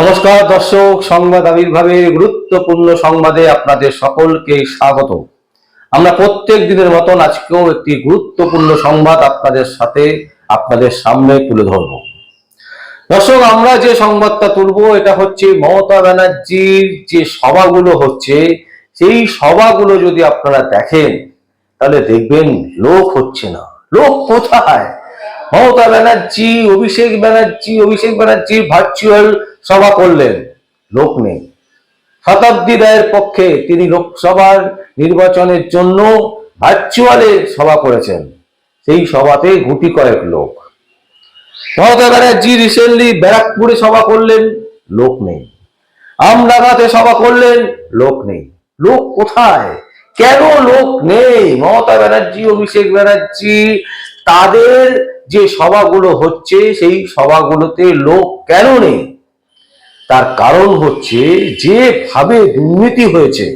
নমস্কার, দর্শক সংবাদ আবির্ভাবের গুরুত্বপূর্ণ সংবাদে আপনাদের সকলকে স্বাগত। আমরা প্রত্যেক দিনের মতন আজকেও একটি গুরুত্বপূর্ণ সংবাদ আপনাদের সাথে আপনাদের সামনে তুলে ধরব। দর্শক, আমরা যে সংবাদটা তুলব, এটা হচ্ছে মমতা ব্যানার্জির যে সভাগুলো হচ্ছে, সেই সভাগুলো যদি আপনারা দেখেন, তাহলে দেখবেন লোক হচ্ছে না। লোক কোথায়? মমতা ব্যানার্জি, অভিষেক ব্যানার্জি অভিষেক ব্যানার্জি ভার্চুয়াল সভা করলেন, লোক নেই। শতাব্দী রায়ের পক্ষে তিনি লোকসভার নির্বাচনের জন্য ভার্চুয়ালে সভা করেছেন। সেই সভাতে গুটি কয়েক লোক। মমতা ব্যানার্জি রিসেন্টলি ব্যারাকপুরে সভা করলেন, লোক নেই। আমডাঙ্গাতে সভা করলেন, লোক নেই। লোক কোথায়? কেন লোক নেই? মমতা ব্যানার্জি, অভিষেক ব্যানার্জি, তাদের যে সভাগুলো হচ্ছে, সেই সভাগুলোতে লোক কেন নেই? তার কারণ হচ্ছে যেভাবে দুর্নীতি হয়েছে,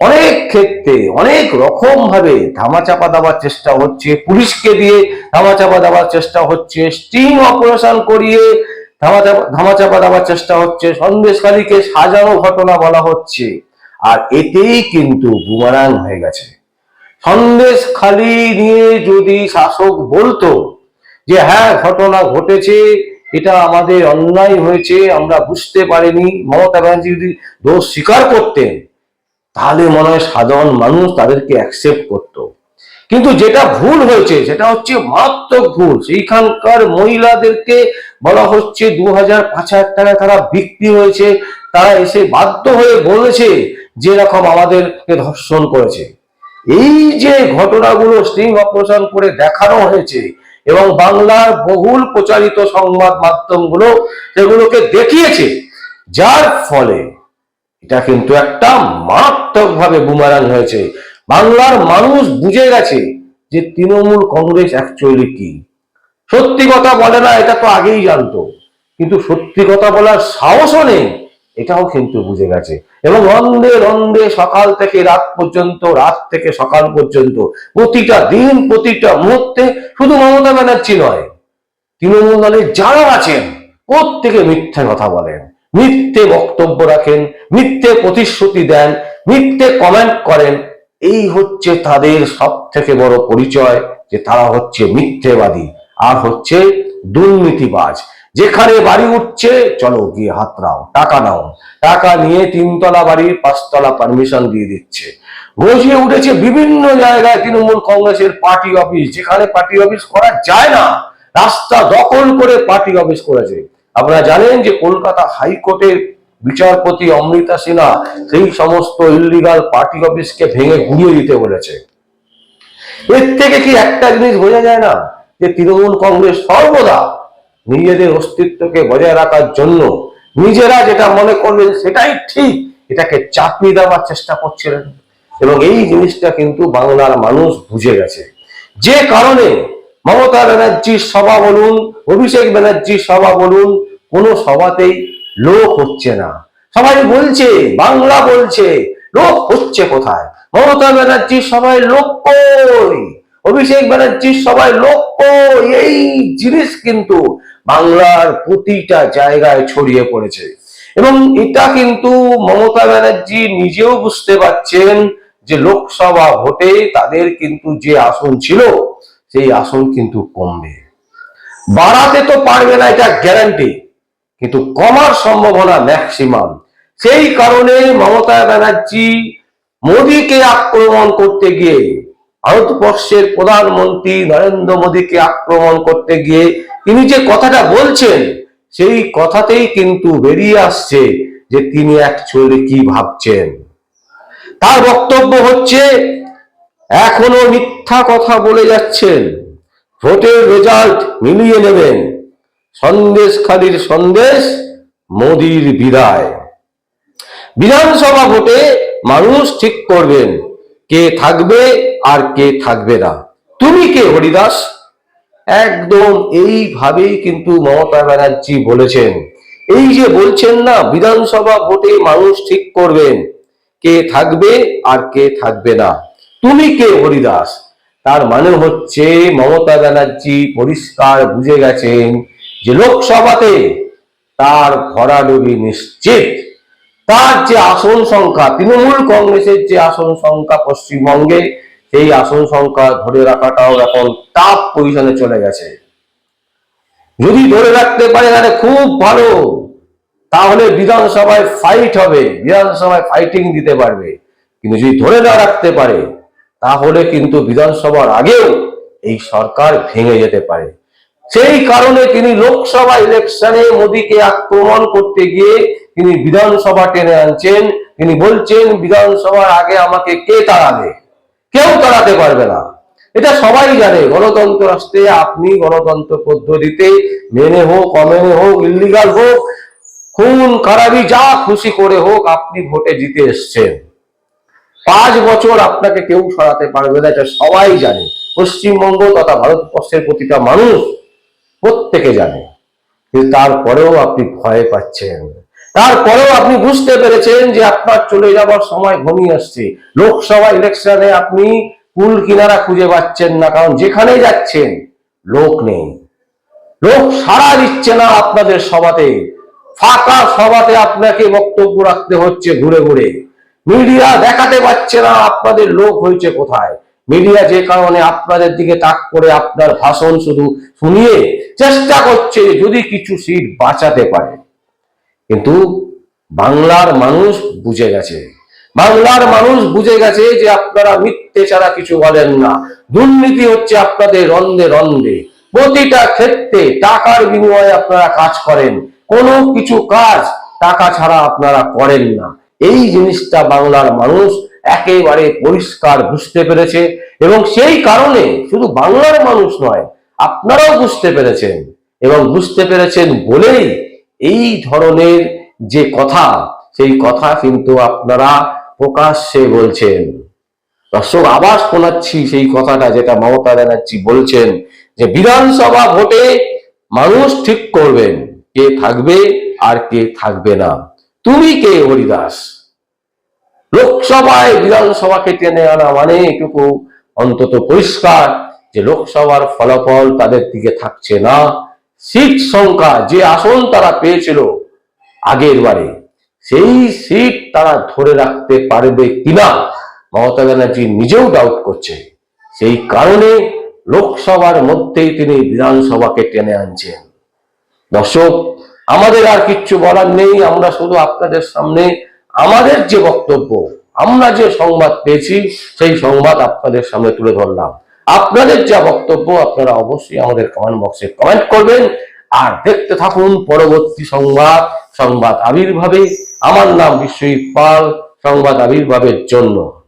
অনেক ক্ষেত্রে, অনেক রকম ভাবে ধামাচাপা দেওয়ার চেষ্টা হচ্ছে, পুলিশকে দিয়ে ধামাচাপা দেওয়ার চেষ্টা হচ্ছে স্টিং অপারেশন করিয়ে ধামাচাপা দেওয়ার চেষ্টা হচ্ছে, সন্দেশকারীকে সাজানো ঘটনা বলা হচ্ছে, আর এতেই কিন্তু বুমারাং হয়ে গেছে। সন্দেশ খালি নিয়ে যদি শাসক বলতো যে হ্যাঁ ঘটনা ঘটেছে এটা আমাদের অন্যায় হয়েছে, আমরা বুঝতে পারিনি। মমতা ব্যানার্জি যদি দোষ স্বীকার করতেন, তাহলে মনে হয় সাধারণ মানুষ তাদেরকে অ্যাকসেপ্ট করত। কিন্তু যেটা ভুল হয়েছে, সেটা হচ্ছে মারাত্মক ভুল। সেইখানকার মহিলাদেরকে বলা হচ্ছে দু হাজার পাঁচ হাজার টাকা তারা বিক্রি হয়েছে। তারা এসে বাধ্য হয়ে বলেছে যে রকম আমাদেরকে ধর্ষণ করেছে। এই যে ঘটনাগুলো স্টিং অপারেশন করে দেখানো হয়েছে এবং বাংলার বহুল প্রচারিত সংবাদ মাধ্যমগুলো সেগুলোকে দেখিয়েছে। যার ফলে এটা কিন্তু একটা মারাত্মকভাবে বুমারাং হয়েছে। বাংলার মানুষ বুঝে গেছে যে তৃণমূল কংগ্রেস অ্যাকচুয়ালি কি। সত্যি কথা বলে না, এটা তো আগেই জানতো। কিন্তু সত্যি কথা বলার সাহসও নেই। এটাও কিন্তু বুঝে গেছে। এবং রন্ধে রন্ধে সকাল থেকে রাত পর্যন্ত, রাত থেকে সকাল পর্যন্ত, প্রতিটা দিন, প্রতিটা মুহূর্তে শুধু মমতা ব্যানার্জি নয়, তৃণমূল দলের যারা আছেন, প্রত্যেকে মিথ্যে কথা বলেন, মিথ্যে বক্তব্য রাখেন, মিথ্যে প্রতিশ্রুতি দেন, মিথ্যে কমেন্ট করেন। এই হচ্ছে তাদের সব থেকে বড় পরিচয়, যে তারা হচ্ছে মিথ্যেবাদী, আর হচ্ছে দুর্নীতিবাজ। যেখানে বাড়ি উঠছে, চলো গিয়ে হাতরাও টাকা নাও। টাকা নিয়ে তিনতলা বাড়ির পাঁচতলা পারমিশন দিয়ে দিচ্ছে। গজিয়ে উঠেছে বিভিন্ন জায়গায় তৃণমূল কংগ্রেসের পার্টি অফিস যেখানে পার্টি অফিস করা যায় না। রাস্তা দখল করে পার্টি অফিস করেছে। আপনারা জানেন যে কলকাতা হাইকোর্টের বিচারপতি অমৃতা সিনহা সেই সমস্ত ইলিগাল পার্টি অফিসকে ভেঙে গুড়িয়ে দিতে বলেছে। এর থেকে কি একটা জিনিস বোঝা যায় না? যে তৃণমূল কংগ্রেস সর্বদা নিজেদের অস্তিত্বকে বজায় রাখার জন্য নিজেরা যেটা মনে করবেন সেটাই ঠিক, এটাকে চাপিয়ে দেওয়ার চেষ্টা করছিলেন। এবং এই জিনিসটা কিন্তু বাংলার মানুষ বুঝে গেছে। যে কারণে মমতা ব্যানার্জির সভা বলুন, অভিষেক ব্যানার্জির সভা বলুন, কোনো সভাতেই লোক হচ্ছে না। সবাই বলছে, বাংলা বলছে, লোক হচ্ছে কোথায়? মমতা ব্যানার্জির সবাই লোক অভিষেক ব্যানার্জির সবাই লোক এই জিনিস কিন্তু বাংলার প্রতিটা জায়গায় ছড়িয়ে পড়েছে। এবং এটা কিন্তু মমতা ব্যানার্জি নিজেও বুঝতে পারছেন যে লোকসভা ভোটে তাদের কিন্তু যে আসন ছিল, সেই আসন কিন্তু কমবে। বাড়াতে তো পারবে না, এটা গ্যারান্টি কিন্তু কমার সম্ভাবনা ম্যাক্সিমাম সেই কারণে মমতা ব্যানার্জি মোদীকে আক্রমণ করতে গিয়ে, ভারতবর্ষের প্রধানমন্ত্রী নরেন্দ্র মোদীকে আক্রমণ করতে গিয়ে তিনি যে কথাটা বলছেন, সেই কথাতেই কিন্তু বেরিয়ে আসছে যে তিনি অ্যাকচুয়ালি কি ভাবছেন। তার বক্তব্য হচ্ছে, এখনও মিথ্যা কথা বলে যাচ্ছেন, ভোটের রেজাল্ট মিলিয়ে নেবেন সন্দেশ খালির সন্দেশ, মোদির বিদায়। বিধানসভা ভোটে মানুষ ঠিক করবেন, কে থাকবে আর কে থাকবে না। তুমি কে হরিদাস? একদম এইভাবেই কিন্তু মমতা ব্যানার্জি বলেছেন। এই যে বলছেন না, বিধানসভা ভোটে মানুষ ঠিক করবেন, কে থাকবে আর কে থাকবে না। তুমি কে হরিদাস? তার মানে হচ্ছে মমতা ব্যানার্জি পরিষ্কার বুঝে গেছেন যে লোকসভাতে তার ভরাডুবি নিশ্চিত। তার যে আসন সংখ্যা, তৃণমূল কংগ্রেসের যে আসন সংখ্যা পশ্চিমবঙ্গে সেই আসন সংখ্যা ধরে রাখাটাও এখন টাফ পজিশনে চলে গেছে। যদি ধরে রাখতে পারে তাহলে খুব ভালো। তাহলে বিধানসভায় ফাইট হবে, বিধানসভায় ফাইটিং দিতে পারবে। কিন্তু যদি ধরে না রাখতে পারে, তাহলে কিন্তু বিধানসভার আগেও এই সরকার ভেঙে যেতে পারে। সেই কারণে তিনি লোকসভা ইলেকশনে মোদীকে আক্রমণ করতে গিয়ে তিনি বিধানসভা টেনে আনছেন। তিনি বলছেন, বিধানসভার আগে আমাকে কে তাড়াবে? কেউ তাড়াতে পারবে না। এটা সবাই জানে, গণতন্ত্র রাষ্ট্রে আপনি গণতন্ত্র পদ্ধতিতে মেনে হোক, অমেনে হোক ইল্লিগাল হোক, খুন, খারাপি, যা খুশি করে হোক, আপনি ভোটে জিতে এসছেন। পাঁচ বছর আপনাকে কেউ সরাতে পারবে না, এটা সবাই জানে। পশ্চিমবঙ্গ তথা ভারতবর্ষের প্রতিটা মানুষ প্রত্যেকে জানে। কিন্তু তারপরেও আপনি ভয় পাচ্ছেন। তারপরেও আপনি বুঝতে পেরেছেন যে আপনার চলে যাবার সময় ঘনিয়ে আসছে। লোকসভা ইলেকশনে আপনি কুল কিনারা খুঁজে পাচ্ছেন না, কারণ যেখানে যাচ্ছেন, লোক নেই। লোক সাড়া দিচ্ছে না আপনাদের সভাতে। ফাঁকা সভাতে আপনাকে বক্তব্য রাখতে হচ্ছে ঘুরে ঘুরে। মিডিয়া দেখাতে পারছে না আপনাদের লোক হয়েছে কোথায়। মিডিয়া যে কারণে আপনাদের দিকে তাক করে আপনার ভাষণ শুধু শুনিয়ে চেষ্টা করছে যদি কিছু সিট বাঁচাতে পারে। কিন্তু বাংলার মানুষ বুঝে গেছে। বাংলার মানুষ বুঝে গেছে যে আপনারা মিথ্যে ছাড়া কিছু বলেন না। দুর্নীতি হচ্ছে আপনাদের রন্ধে রন্ধে। প্রতিটা ক্ষেত্রে টাকার বিনিময়ে আপনারা কাজ করেন। কোনো কিছু কাজ টাকা ছাড়া আপনারা করেন না। এই জিনিসটা বাংলার মানুষ একেবারে পরিষ্কার বুঝতে পেরেছে এবং সেই কারণে শুধু বাংলার মানুষ নয়, আপনারাও বুঝতে পেরেছেন এবং বুঝতে পেরেছেন বলেই এই ধরনের যে কথা, সেই কথা কিন্তু আপনারা প্রকাশ্যে বলছেন। দর্শক আবার শোনাচ্ছি সেই কথাটা যেটা মমতা ব্যানার্জি বলছেন যে, বিধানসভা ভোটে মানুষ ঠিক করবেন, কে থাকবে আর কে থাকবে না। তুমি কে হরিদাস? লোকসভায় বিধানসভাকে টেনে আনা মানে এটুকু অন্তত পরিষ্কার যে, লোকসভার ফলাফল তাদের দিকে থাকছে না। সিট সংখ্যা যে আসন তারা পেয়েছিল আগের বারে, সেই সিট তারা ধরে রাখতে পারবে কিনা মমতা ব্যানার্জি নিজেও ডাউট করছে। সেই কারণে লোকসভার মধ্যেই তিনি বিধানসভাকে টেনে আনছেন। দর্শক, আমাদের আর কিচ্ছু বলার নেই, আমরা শুধু আপনাদের সামনে আমাদের যে বক্তব্য, আমরা যে সংবাদ পেয়েছি, সেই সংবাদ আপনাদের সামনে তুলে ধরলাম। আপনাদের যা বক্তব্য আপনারা অবশ্যই আমাদের কমেন্ট বক্সে কমেন্ট করবেন। আর দেখতে থাকুন পরবর্তী সংবাদ সংবাদ আবির্ভাবে। আমার নাম বিশ্বজিৎ পাল, সংবাদ আবির্ভাবের জন্য।